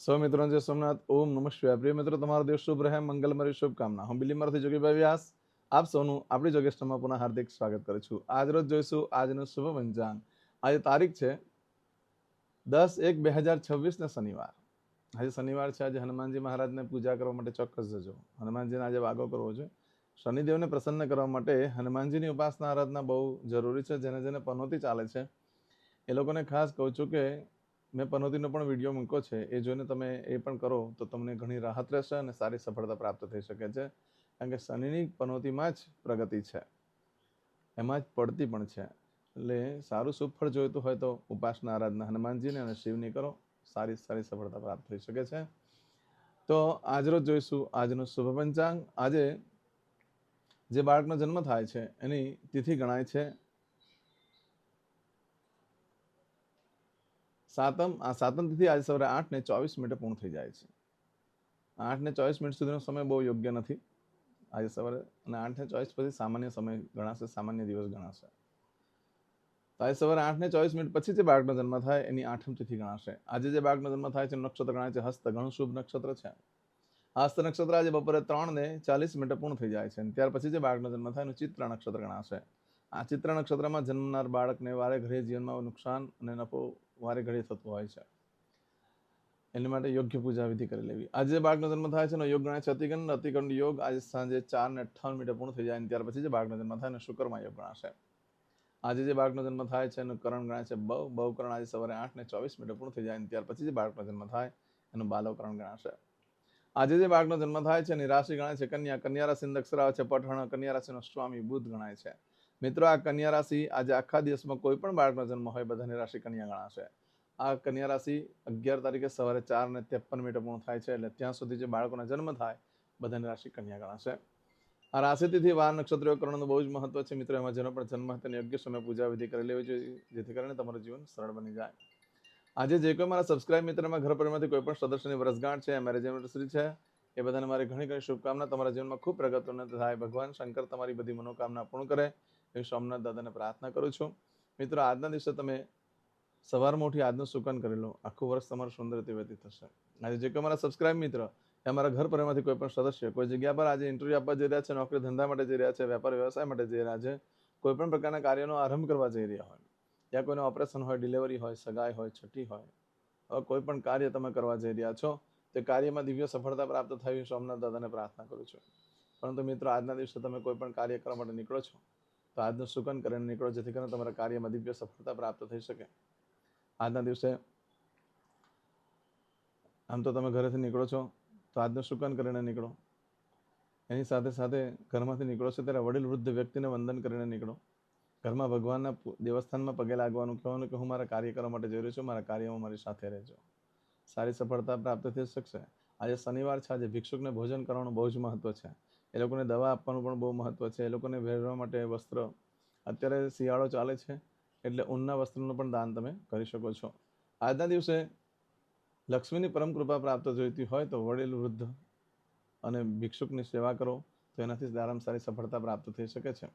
સૌ મિત્રો, જય સોમનાથ. ઓમ નમઃ શિવાય. પ્રિય મિત્રો, તમારો દિવસ શુભ રહે. મંગલમય શુભકામના. હું બિલીમરથી જોગીભાઈ વ્યાસ. આપ સૌનું આપણી જોગેસ્ટમાં પુનઃ હાર્દિક સ્વાગત કરું છું. આજ રોજ જોઈશું આજનું શુભ પંચાંગ આજે તારીખ છે દસ એક બે હજાર છવ્વીસ ને શનિવાર. આજે શનિવાર છે. આજે હનુમાનજી મહારાજને પૂજા કરવા માટે ચોક્કસ જજો. હનુમાનજીને આજે વાગો કરવો છે. શનિદેવને પ્રસન્ન કરવા માટે હનુમાનજીની ઉપાસના, આરાધના બહુ જરૂરી છે. જેને જેને પનોતી ચાલે છે. એ લોકોને ખાસ કહું છું કે મેં પનોતીનો પણ વીડિયો મૂક્યો છે. એ જોઈને તમે એ પણ કરો, તો તમને ઘણી રાહત રહેશે અને સારી સફળતા પ્રાપ્ત થઈ શકે છે. કારણ કે શનિની પનોતીમાં જ પ્રગતિ છે. એમાં જ પડતી પણ છે. એટલે સારું સુફળ જોઈતું હોય તો ઉપાસના, આરાધના હનુમાનજીને અને શિવની કરો. સારી સારી સફળતા પ્રાપ્ત થઈ શકે છે. તો આજરોજ જોઈશું આજનો શુભ પંચાંગ. આજે જે બાળકનો જન્મ થાય છે, એની તિથિ ગણાય છે. સાતમ, આ સાતમ તિથિ આજે સવારે આઠ ને ચોવીસ મિનિટે પૂર્ણ થઈ જાય છે. આઠ ને ચોવીસ મિનિટ સુધીનો સમય બહુ યોગ્ય નથી. આજે સવારે અને આઠ ને ચોવીસ પછી સામાન્ય સમય ગણાશે, સામાન્ય દિવસ ગણાશે. તો આજે સવારે આઠ ને ચોવીસ મિનિટ પછી જે બાળકનો જન્મ થાય, એની આઠમ તિથિ ગણાશે. આજે જે બાળકનો જન્મ થાય છે નક્ષત્ર ગણાય છે, હસ્ત ઘણું શુભ નક્ષત્ર છે. હસ્ત નક્ષત્ર આજે બપોરે ત્રણ ને ચાલીસ મિનિટે પૂર્ણ થઈ જાય છે અને ત્યાર પછી જે બાળકનો જન્મ થાય, એનું ચિત્ર નક્ષત્ર ગણાશે. આ ચિત્ર નક્ષત્રમાં જન્મનાર બાળકને વારે ઘરે જીવનમાં નુકસાન અને નફો વારે ઘડી થતું હોય છે. એની માટે યોગ્ય પૂજા વિધિ કરી લેવી. આજે જે બાળકનો જન્મ થાય છે એનો યોગ ગણાય છે અતિકંડ અતિકંડ યોગ આજે સાંજે ચાર ને અઠ્ઠાવન મિનિટે પૂર્ણ થઈ જાય ત્યાર પછી જે બાળકનો જન્મ થાય અને શુક્રમાં યોગ ગણાશે. આજે જે બાળકનો જન્મ થાય છે એનું કરણ ગણાય છે બહુ. કરણ આજે સવારે આઠ ને ચોવીસ મિનિટે પૂર્ણ થઈ જાય ત્યાર પછી જે બાળકનો જન્મ થાય એનું બાલવકરણ ગણાશે. આજે જે બાળકનો જન્મ થાય છે એની રાશિ ગણાય છે કન્યા. કન્યા રાશિ અક્ષર છે, પઠણ. કન્યા રાશિનો સ્વામી બુદ્ધ ગણાય છે. મિત્રો, આ કન્યા રાશિ આજે આખા દિવસમાં કોઈ પણ બાળકનો જન્મ હોય, બધાની રાશિ કન્યા ગણાશે. આ કન્યા રાશિ અગિયાર તારીખે સવારે ચાર ને ત્રેપન મિનિટે પૂર્ણ થાય છે, એટલે ત્યાં સુધી જે બાળકોના જન્મ થાય, બધાની રાશિ કન્યા ગણાશે. આ રાશિથી વાર નક્ષત્રો કરણનું બહુ જ મહત્વ છે. મિત્રો, એમાં જેનો પણ જન્મ તેની યોગ્ય સમય પૂજા વિધિ કરી લેવી જોઈએ, જેથી કરીને તમારું જીવન સરળ બની જાય. આજે જે કોઈ મારા સબસ્ક્રાઇબ મિત્રમાં ઘર પરિવારમાંથી કોઈ પણ સદસ્યની વર્ષગાંઠ છે મેરેજ એનિવર્સરી છે, એ બધાને મારી ઘણી ઘણી શુભકામના. તમારા જીવનમાં ખૂબ પ્રગત ઉન્નત થાય. ભગવાન શંકર તમારી બધી મનોકામના પૂર્ણ કરે. એ સોમનાથ દાદાને પ્રાર્થના કરું છું. મિત્રો, આજના દિવસે તમે સવારમાં ઉઠી આજનું સુકન કરી લો. આખું વર્ષ તમારું સુંદર રીતે વ્યતીત થશે. આજે જે કોઈ મારા સબસ્ક્રાઇબ મિત્ર અમારા ઘર પરિવારમાંથી કોઈ પણ સદસ્ય, કોઈ જગ્યા પર આજે ઇન્ટરવ્યૂ આપવા જઈ રહ્યા છે, નોકરી ધંધા માટે જઈ રહ્યા છે, વેપાર વ્યવસાય માટે જઈ રહ્યા છે, કોઈ પણ પ્રકારના કાર્યનો આરંભ કરવા જઈ રહ્યા હોય યા કોઈનું ઓપરેશન હોય ડિલિવરી હોય, સગાઈ હોય, છઠ્ઠી હોય હવે કોઈ પણ કાર્ય તમે કરવા જઈ રહ્યા છો, તે કાર્યમાં દિવ્ય સફળતા પ્રાપ્ત થવી સોમનાથ દાદાને પ્રાર્થના કરું છું. પરંતુ મિત્રો, આજના દિવસે તમે કોઈ પણ કાર્ય કરવા માટે નીકળો છો તો આજનું સુકન કરીને નીકળો, જેથી કરીને તમારા કાર્યમાં દિવ્ય સફળતા પ્રાપ્ત થઈ શકે. આજના દિવસે આમ તો તમે ઘરેથી નીકળો છો, તો આજનું સુકન કરીને નીકળો. એની સાથે સાથે ઘરમાંથી નીકળો છો, ત્યારે વડીલ વૃદ્ધ વ્યક્તિને વંદન કરીને નીકળો. ઘરમાં ભગવાનના દેવસ્થાનમાં પગે લાગવાનું, કહેવાનું કે, હું મારા કાર્ય કરવા માટે જઈ રહ્યો છું, મારા કાર્યમાં મારી સાથે રહેજો. સારી સફળતા પ્રાપ્ત થઈ શકશે. આજે શનિવાર છે, આજે ભિક્ષુકને ભોજન કરવાનું બહુ જ મહત્વ છે. એ લોકોને દવા આપવાનું પણ બહુ મહત્ત્વ છે. એ લોકોને પહેરવા માટે વસ્ત્ર, અત્યારે શિયાળો ચાલે છે, એટલે ઊનના વસ્ત્રનું પણ દાન તમે કરી શકો છો. આજના દિવસે લક્ષ્મીની પરમ કૃપા પ્રાપ્ત જોઈતી હોય તો વડીલ, વૃદ્ધ અને ભિક્ષુકની સેવા કરો તો એનાથી સારામાં સારી સફળતા પ્રાપ્ત થઈ શકે છે.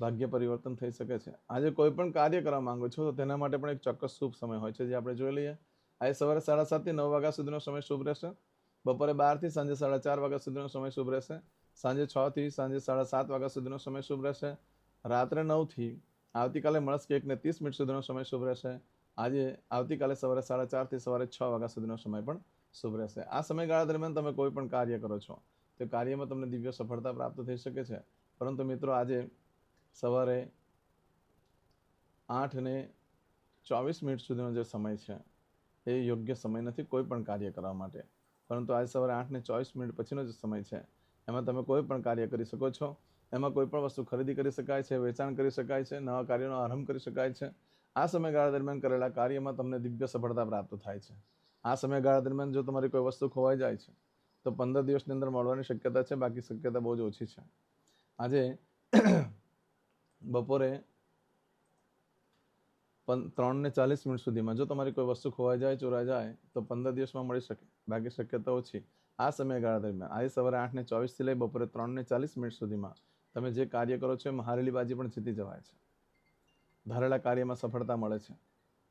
ભાગ્ય પરિવર્તન થઈ શકે છે. આજે કોઈ પણ કાર્ય કરવા માંગો છો તો તેના માટે પણ એક ચોક્કસ શુભ સમય હોય છે. જે આપણે જોઈ લઈએ, આજે સવારે સાડા સાતથી નવ વાગ્યા સુધીનો સમય શુભ રહેશે. બપોરે બારથી સાંજે સાડા ચાર વાગ્યા સુધીનો સમય શુભ રહેશે. સાંજે છ થી સાંજે સાડા સાત વાગ્યા સુધીનો સમય શુભ રહેશે. રાત્રે નવથી આવતીકાલે મળસ્કે એકને ત્રીસ મિનિટ સુધીનો સમય શુભ રહેશે. આજે આવતીકાલે સવારે સાડા ચારથી સવારે છ વાગ્યા સુધીનો સમય પણ શુભ રહેશે. આ સમયગાળા દરમિયાન તમે કોઈ પણ કાર્ય કરો છો, તો કાર્યમાં તમને દિવ્ય સફળતા પ્રાપ્ત થઈ શકે છે. પરંતુ મિત્રો, આજે સવારે આઠ ને ચોવીસ મિનિટ સુધીનો જે સમય છે, એ યોગ્ય સમય નથી કોઈ પણ કાર્ય કરવા માટે. પરંતુ આજે સવારે આઠ ને ચોવીસ મિનિટ પછીનો જે સમય છે એમાં તમે કોઈ પણ કાર્ય કરી શકો છો. એમાં કોઈ પણ વસ્તુ ખરીદી કરી શકાય છે, વેચાણ કરી શકાય છે, નવા કાર્યનો આરંભ કરી શકાય છે. આ સમયગાળા દરમિયાન કરેલા કાર્યમાં તમને દિવ્ય સફળતા પ્રાપ્ત થાય છે. આ સમયગાળા દરમિયાન જો તમારી કોઈ વસ્તુ ખોવાઈ જાય છે, તો પંદર દિવસની અંદર મળવાની શક્યતા છે, બાકી શક્યતા બહુ જ ઓછી છે. આજે બપોરે ત્રણને ચાલીસ મિનિટ સુધીમાં જો તમારી કોઈ વસ્તુ ખોવાઈ જાય, ચોરાઈ જાય, તો પંદર દિવસમાં મળી શકે. બાકી શક્યતા ઓછી. આ સમયગાળા દરમિયાન. આજે સવારે આઠને ચોવીસથી લઈ બપોરે ત્રણને ચાલીસ મિનિટ સુધીમાં તમે જે કાર્ય કરો છો, એમાં હારેલી બાજી પણ જીતી જવાય છે. ધારેલા કાર્યમાં સફળતા મળે છે.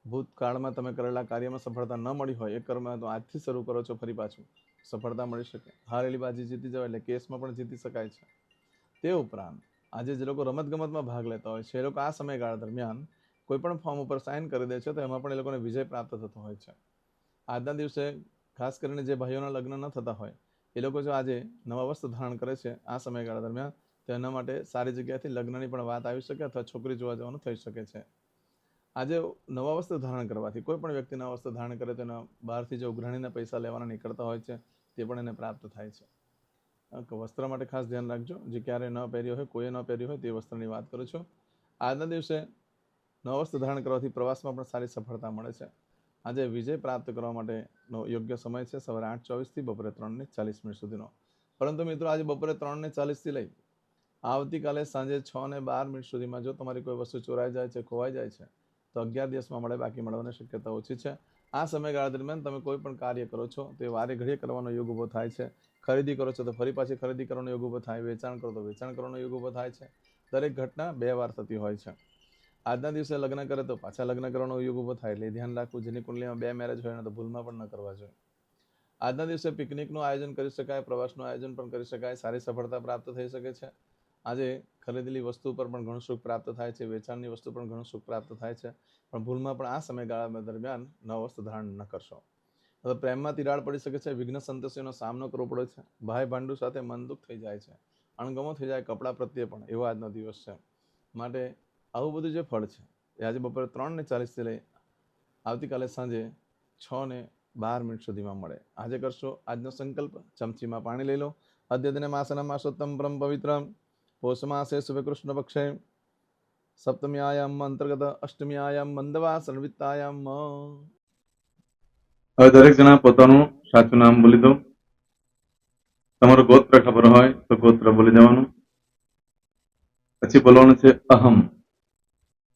ભૂતકાળમાં તમે કરેલા કાર્યમાં સફળતા ન મળી હોય એ કર્મ તો આજથી શરૂ કરો છો ફરી પાછું. સફળતા મળી શકે. હારેલી બાજી જીતી જવાય એટલે કેસમાં પણ જીતી શકાય છે. તે ઉપરાંત, આજે જે લોકો રમતગમતમાં ભાગ લેતા હોય છે, એ લોકો આ સમયગાળા દરમિયાન કોઈ પણ ફોર્મ ઉપર સાઇન કરી દે છે, તો એમાં પણ એ લોકોને વિજય પ્રાપ્ત થતો હોય છે. આજના દિવસે ખાસ કરીને જે ભાઈઓના લગ્ન ન થતા હોય, એ લોકો જો આજે નવા વસ્ત્ર ધારણ કરે છે આ સમયગાળા દરમિયાન, તો એના માટે સારી જગ્યાએથી લગ્નની પણ વાત આવી શકે અથવા છોકરી જોવા જવાનું થઈ શકે છે. આજે નવા વસ્ત્ર ધારણ કરવાથી, કોઈ પણ વ્યક્તિ નવા વસ્ત્ર ધારણ કરે તો એના બહારથી જે ઉઘરાણીના પૈસા લેવાના નીકળતા હોય છે, તે પણ એને પ્રાપ્ત થાય છે. વસ્ત્ર માટે ખાસ ધ્યાન રાખજો. જે ક્યારે ન પહેર્યો હોય, કોઈએ ન પહેર્યું હોય, તે વસ્ત્રની વાત કરું છું. આજના દિવસે નવા વસ્ત્ર ધારણ કરવાથી પ્રવાસમાં પણ સારી સફળતા મળે છે. આજે વિજય પ્રાપ્ત કરવા માટેનો યોગ્ય સમય છે સવારે આઠ ચોવીસથી બપોરે ત્રણને ચાલીસ મિનિટ સુધીનો. પરંતુ મિત્રો, આજે બપોરે ત્રણને ચાલીસથી લઈ આવતીકાલે સાંજે છ ને બાર મિનિટ સુધીમાં જો તમારી કોઈ વસ્તુ ચોરાઈ જાય છે, ખોવાઈ જાય છે, તો અગિયાર દિવસમાં મળે બાકી મળવાની શક્યતા ઓછી છે. આ સમયગાળા દરમિયાન તમે કોઈ પણ કાર્ય કરો છો, તે વારે ઘડીએ કરવાનો યોગ ઊભો થાય છે. ખરીદી કરો છો, તો ફરી પાછી ખરીદી કરવાનો યોગ ઊભો થાય, વેચાણ કરો તો વેચાણ કરવાનો યોગ ઊભો થાય છે. દરેક ઘટના બે વાર થતી હોય છે. આજના દિવસે લગ્ન કરે તો પાછા લગ્ન કરવાનો યોગ ઊભો થાય, એટલે ધ્યાન રાખવું જેની કુંડલીમાં બે મેરેજ હોય એને તો ભૂલમાં પણ ન કરવા જોઈએ. આજના દિવસે પિકનિકનું આયોજન કરી શકાય, પ્રવાસનું આયોજન પણ કરી શકાય, સારી સફળતા પ્રાપ્ત થઈ શકે છે. આજે ખરીદેલી વસ્તુ પર પણ ઘણું સુખ પ્રાપ્ત થાય છે, વેચાણની વસ્તુ પણ ઘણું સુખ પ્રાપ્ત થાય છે, પણ ભૂલમાં પણ આ સમયગાળા દરમિયાન નવ વસ્તુ ધારણ ન કરશો. હવે પ્રેમમાં તિરાડ પડી શકે છે, વિઘ્ન સંતોષીનો સામનો કરવો પડે છે, ભાઈ ભાંડુ સાથે મન દુઃખ થઈ જાય છે, અણગમો થઈ જાય, કપડાં પ્રત્યે પણ એવો આજનો દિવસ છે. માટે આવું બધું જે ફળ છે, એ આજે બપોરે ત્રણ ને ચાલીસથી લઈ આવતીકાલે સાંજે છ ને બાર મિનિટ સુધીમાં મળે. આજે કરશો આજનો સંકલ્પ, ચમચીમાં પાણી લઈ લો. અદ્યતને માસના માસોત્તમ પરમ પવિત્રમ. પોષ માસે શુભ કૃષ્ણ પક્ષે. સપ્તમ્યાયામ અંતર્ગત અષ્ટમ્યાયામ મંદવા સર્વિતાયામ હવે દરેક જણા પોતાનું સાચું નામ બોલી દો. તમારું ગોત્ર ખબર હોય તો ગોત્ર બોલી દેવાનું. પછી બોલવાનું છે અહમ.